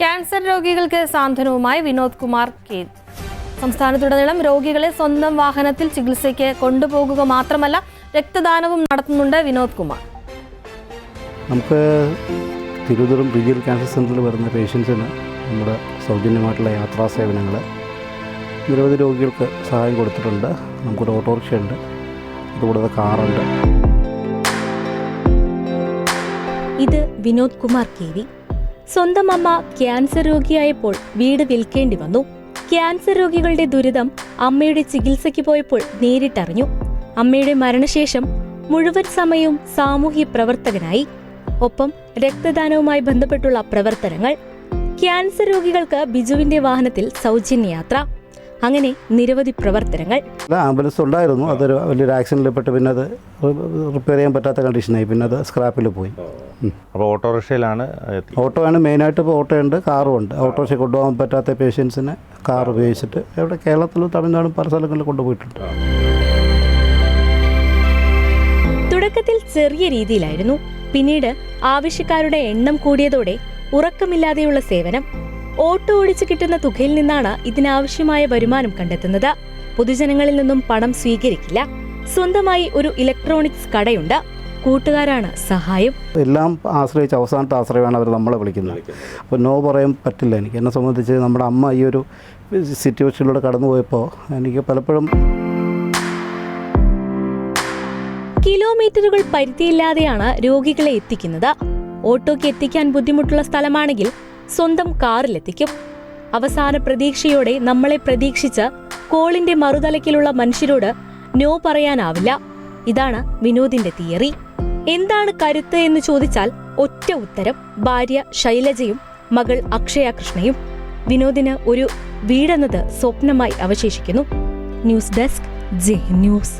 Cancer രോഗികൾക്ക് സാന്ത്വനവുമായി Vinod Kumar K. സംസ്ഥാനത്തുടനീളം രോഗികളെ സ്വന്തം വാഹനത്തിൽ ചികിത്സയ്ക്ക് കൊണ്ടുപോകുക മാത്രമല്ല രക്തദാനവും നടത്തുന്നുണ്ട് വിനോദ് കുമാർ. നമുക്ക് തിരുവനന്തപുരം റീജിയൽ ക്യാൻസർ സെന്ററിൽ വരുന്ന പേഷ്യൻസിന് നമ്മുടെ സൗജന്യമായിട്ടുള്ള യാത്രാ സേവനങ്ങൾ നിരവധി രോഗികൾക്ക് സഹായം കൊടുത്തിട്ടുണ്ട്. നമുക്കൊരു ഓട്ടോറിക്ഷ ഉണ്ട് അതുകൂടാതെ കാറുണ്ട്. ഇത് വിനോദ് കുമാർ കെ വി. സ്വന്തം അമ്മ ക്യാൻസർ രോഗിയായപ്പോൾ വീട് വിൽക്കേണ്ടി വന്നു. ക്യാൻസർ രോഗികളുടെ ദുരിതം അമ്മയുടെ ചികിത്സയ്ക്ക് പോയപ്പോൾ നേരിട്ടറിഞ്ഞു. അമ്മയുടെ മരണശേഷം മുഴുവൻ സമയവും സാമൂഹ്യ പ്രവർത്തകനായി. ഒപ്പം രക്തദാനവുമായി ബന്ധപ്പെട്ടുള്ള പ്രവർത്തനങ്ങൾ. ക്യാൻസർ രോഗികൾക്ക് ബിജുവിന്റെ വാഹനത്തിൽ സൗജന്യ യാത്ര അങ്ങനെ നിരവധി പ്രവർത്തനങ്ങൾ. ആംബുലൻസ് ഉണ്ടായിരുന്നു. അതൊരു വലിയൊരു ആക്സിഡന്റിൽ പെട്ട് പിന്നെ അത് റിപ്പയർ ചെയ്യാൻ പറ്റാത്ത കണ്ടീഷനായി. പിന്നെ അത് സ്ക്രാപ്പിൽ പോയി. അപ്പോൾ ഓട്ടോറിക്ഷയിലാണ് ഓട്ടോ ആണ് മെയിനായിട്ട് ഇപ്പോൾ ഓട്ടോ ഉണ്ട് കാറും ഉണ്ട് ഓട്ടോറിക്ഷ കൊണ്ടുപോകാൻ പറ്റാത്ത പേഷ്യൻസിനെ കാർ ഉപയോഗിച്ചിട്ട് ഇവിടെ കേരളത്തിലും തമിഴ്നാടും പല സ്ഥലങ്ങളിൽ കൊണ്ടുപോയിട്ടുണ്ട്. തുടക്കത്തിൽ ചെറിയ രീതിയിലായിരുന്നു. പിന്നീട് ആവശ്യക്കാരുടെ എണ്ണം കൂടിയതോടെ ഉറക്കമില്ലാതെയുള്ള സേവനം ഓട്ടോ ഓടിച്ച് കിട്ടുന്ന തുകയിൽ നിന്നാണ് ഇതിനാവശ്യമായ വരുമാനം കണ്ടെത്തുന്നത്. പൊതുജനങ്ങളിൽ നിന്നും പണം സ്വീകരിക്കില്ല. സ്വന്തമായി ഒരു ഇലക്ട്രോണിക്സ് കടയുണ്ട്. കൂട്ടുകാരാണ്. സഹായം. എല്ലാം ആശ്രയിച്ച് അവസാനത്തെ ആശ്രയമാണ് അവർ നമ്മളെ വിളിക്കുന്നത്. അപ്പോൾ നോ പറയാൻ പറ്റില്ല. എനിക്ക് എന്നെ സംബന്ധിച്ച് നമ്മുടെ അമ്മ ഈ ഒരു സിറ്റുവേഷനിലൂടെ കടന്നു പോയപ്പോൾ എനിക്ക് പലപ്പോഴും കിലോമീറ്ററുകൾ പരിധിയില്ലാതെയാണ് രോഗികളെ എത്തിക്കുന്നത്. ഓട്ടോയ്ക്ക് എത്തിക്കാൻ ബുദ്ധിമുട്ടുള്ള സ്ഥലമാണെങ്കിൽ സ്വന്തം കാറിലെത്തിക്കും. അവസാന പ്രതീക്ഷയോടെ നമ്മളെ പ്രതീക്ഷിച്ച് കോളിന്റെ മറുതലക്കിലുള്ള മനുഷ്യരോട് നോ പറയാനാവില്ല. ഇതാണ് വിനോദിന്റെ തിയറി. എന്താണ് കരുത്ത് എന്ന് ചോദിച്ചാൽ ഒറ്റ ഉത്തരം ഭാര്യ ശൈലജയും മകൾ അക്ഷയ കൃഷ്ണയും വിനോദിന് ഒരു വീടെന്നത് സ്വപ്നമായി അവശേഷിക്കുന്നു. News desk J news.